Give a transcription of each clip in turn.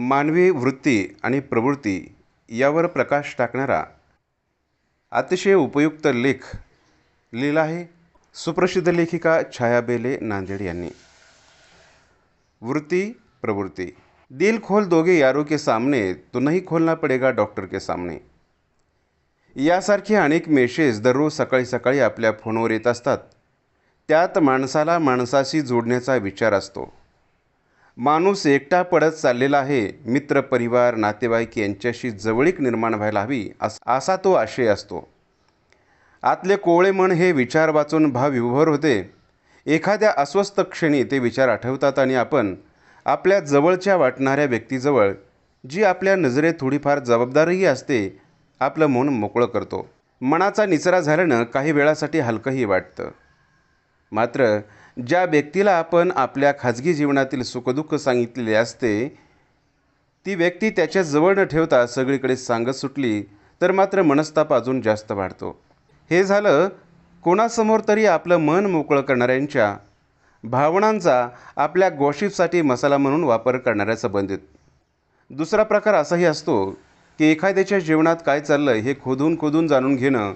मानवी वृत्ती आणि प्रवृत्ती यावर प्रकाश टाकणारा अतिशय उपयुक्त लेख लिहिला आहे सुप्रसिद्ध लेखिका छाया बेले नांदेड यांनी. वृत्ती प्रवृत्ती. दिल खोल दोघे यारो के सामने तो नहीं खोलना पडेगा डॉक्टर के सामने. यासारखे अनेक मेसेज दररोज सकाळी सकाळी आपल्या फोनवर येत असतात. त्यात माणसाला माणसाशी जोडण्याचा विचार असतो. माणूस एकटा पडत चाललेला आहे. मित्र परिवार नातेवाईक यांच्याशी जवळीक निर्माण व्हायला हवी अस असा तो आशय असतो. आतले कोवळे मन हे विचार वाचून भावविभोर होते एखाद्या अस्वस्थ क्षणी ते विचार आठवतात आणि आपण आपल्या जवळच्या वाटणाऱ्या व्यक्तीजवळ जी आपल्या नजरेत थोडीफार जबाबदारीही असते आपलं मन मोकळं करतो. मनाचा निचरा झाल्यानं काही वेळासाठी हलकंही वाटतं. मात्र ज्या व्यक्तीला आपण आपल्या खाजगी जीवनातील सुखदुःख सांगितलेले असते ती व्यक्ती त्याच्याजवळ न ठेवता सगळीकडे सांगत सुटली तर मात्र मनस्ताप अजून जास्त वाढतो. हे झालं कोणासमोर तरी आपलं मन मोकळं करणाऱ्यांच्या भावनांचा आपल्या गॉशिपसाठी मसाला म्हणून वापर करणाऱ्या संबंधित. दुसरा प्रकार असाही असतो की एखाद्याच्या जीवनात काय चाललं हे खोदून खोदून जाणून घेणं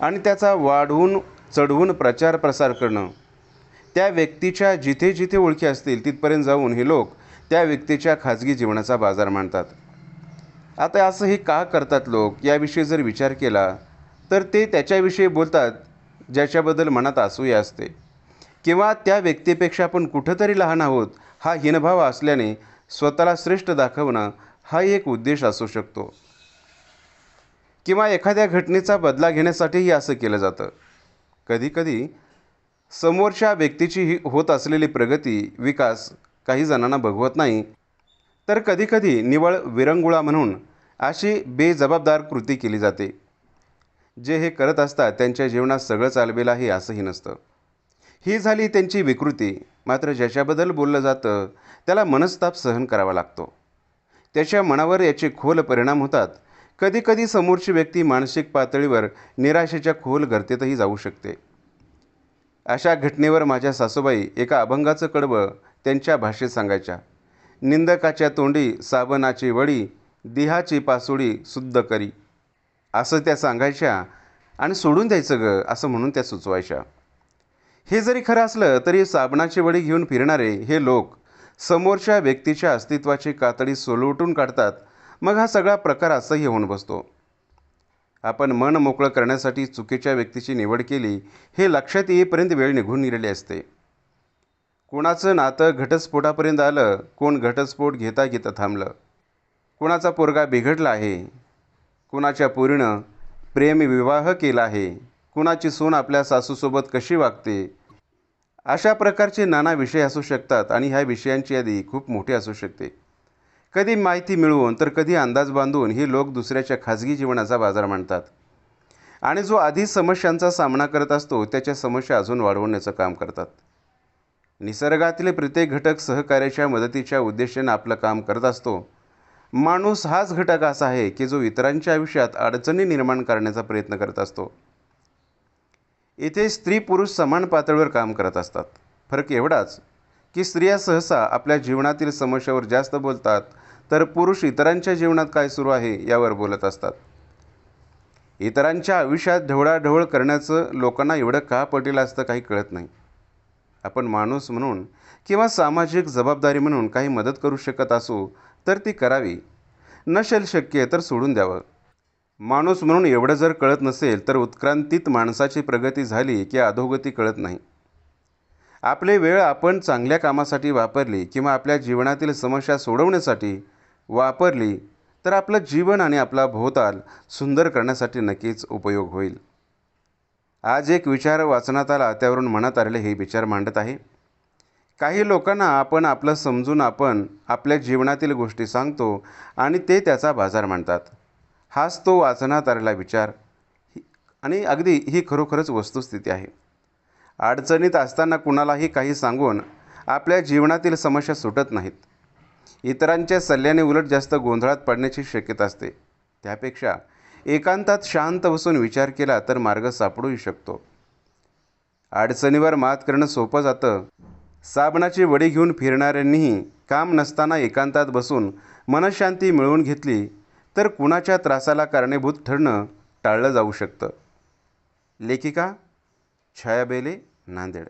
आणि त्याचा वाढवून चढवून प्रचार प्रसार करणं. त्या व्यक्तीच्या जिथे जिथे ओळखी असतील तिथपर्यंत जाऊन हे लोक त्या व्यक्तीच्या खाजगी जीवनाचा बाजार मांडतात. आता असं हे का करतात लोक? याविषयी जर विचार केला तर ते त्याच्याविषयी बोलतात ज्याच्याबद्दल मनात असूया असते. किंवा त्या व्यक्तीपेक्षा आपण कुठंतरी लहान आहोत हा हीनभाव असल्याने स्वतःला श्रेष्ठ दाखवणं हा एक उद्देश असू शकतो. किंवा एखाद्या घटनेचा बदला घेण्यासाठीही असं केलं जातं. कधीकधी समोरच्या व्यक्तीची ही होत असलेली प्रगती विकास काही जणांना बघवत नाही. तर कधीकधी निवळ विरंगुळा म्हणून अशी बेजबाबदार कृती केली जाते. जे हे करत असतात त्यांच्या जीवनात सगळं चालवेल आहे असंही नसतं. ही झाली त्यांची विकृती. मात्र ज्याच्याबद्दल बोललं जातं त्याला मनस्ताप सहन करावा लागतो. त्याच्या मनावर याचे खोल परिणाम होतात. कधीकधी समोरची व्यक्ती मानसिक पातळीवर निराशेच्या खोल गर्तेतही जाऊ शकते. अशा घटनेवर माझ्या सासूबाई एका अभंगाचं कडवं त्यांच्या भाषेत सांगायच्या. निंदकाच्या तोंडी साबणाची वडी दिहाची पासुडी शुद्ध करी. असं त्या सांगायच्या आणि सोडून द्यायचं ग असं म्हणून त्या सुचवायच्या. हे जरी खरं असलं तरी साबणाची वडी घेऊन फिरणारे हे लोक समोरच्या व्यक्तीच्या अस्तित्वाची कातडी सोलवटून काढतात. मग हा सगळा प्रकार असंही होऊन बसतो. आपण मन मोकळं करण्यासाठी चुकीच्या व्यक्तीची निवड केली हे लक्षात येईपर्यंत वेळ निघून गेलेली असते. कोणाचं नातं घटस्फोटापर्यंत आलं कोण घटस्फोट घेता घेता थांबलं. कोणाचा पोरगा बिघडला आहे कुणाच्या पोरीनं प्रेमविवाह केला आहे कुणाची सून आपल्या सासूसोबत कशी वागते? अशा प्रकारचे नाना विषय असू शकतात आणि ह्या विषयांची यादी खूप मोठी असू शकते. कधी माहिती मिळवून तर कधी अंदाज बांधून हे लोक दुसऱ्याच्या खाजगी जीवनाचा बाजार मांडतात. आणि जो आधीच समस्यांचा सामना करत असतो त्याच्या समस्या अजून वाढवण्याचं काम करतात. निसर्गातले प्रत्येक घटक सहकार्याच्या मदतीच्या उद्देशाने आपलं काम करत असतो. माणूस हाच घटक असा आहे की जो इतरांच्या आयुष्यात अडचणी निर्माण करण्याचा प्रयत्न करत असतो. इथे स्त्री पुरुष समान पातळीवर काम करत असतात. फरक एवढाच की स्त्रिया सहसा आपल्या जीवनातील समस्यावर जास्त बोलतात तर पुरुष इतरांच्या जीवनात काय सुरू आहे यावर बोलत असतात. इतरांच्या आयुष्यात ढवळाढवळ करण्याचं लोकांना एवढं का पटेल असतं काही कळत नाही. आपण माणूस म्हणून किंवा सामाजिक जबाबदारी म्हणून काही मदत करू शकत असू तर ती करावी. नसेल शक्य तर सोडून द्यावं. माणूस म्हणून एवढं जर कळत नसेल तर उत्क्रांतीत माणसाची प्रगती झाली की अधोगती कळत नाही. आपले वेळ आपण चांगल्या कामासाठी वापरली किंवा आपल्या जीवनातील समस्या सोडवण्यासाठी वापरली तर आपलं जीवन आणि आपला भोवताल सुंदर करण्यासाठी नक्कीच उपयोग होईल. आज एक विचार वाचनात आला त्यावरून मनात आलेले हे विचार मांडत आहे. काही लोकांना आपण आपलं समजून आपण आपल्या जीवनातील गोष्टी सांगतो आणि ते त्याचा बाजार मांडतात. हाच तो वाचनात आलेला विचार. आणि अगदी ही खरोखरच वस्तुस्थिती आहे. अडचणीत असताना कुणालाही काही सांगून आपल्या जीवनातील समस्या सुटत नाहीत. इतरांच्या सल्ल्याने उलट जास्त गोंधळात पडण्याची शक्यता असते. त्यापेक्षा एकांतात शांत बसून विचार केला तर मार्ग सापडूही शकतो. अडचणीवर मात करणं सोपं जातं. साबणाची वडी घेऊन फिरणाऱ्यांनीही काम नसताना एकांतात बसून मनशांती मिळवून घेतली तर कुणाच्या त्रासाला कारणीभूत ठरणं टाळलं जाऊ शकतं. लेखिका छाया बेले नांदेड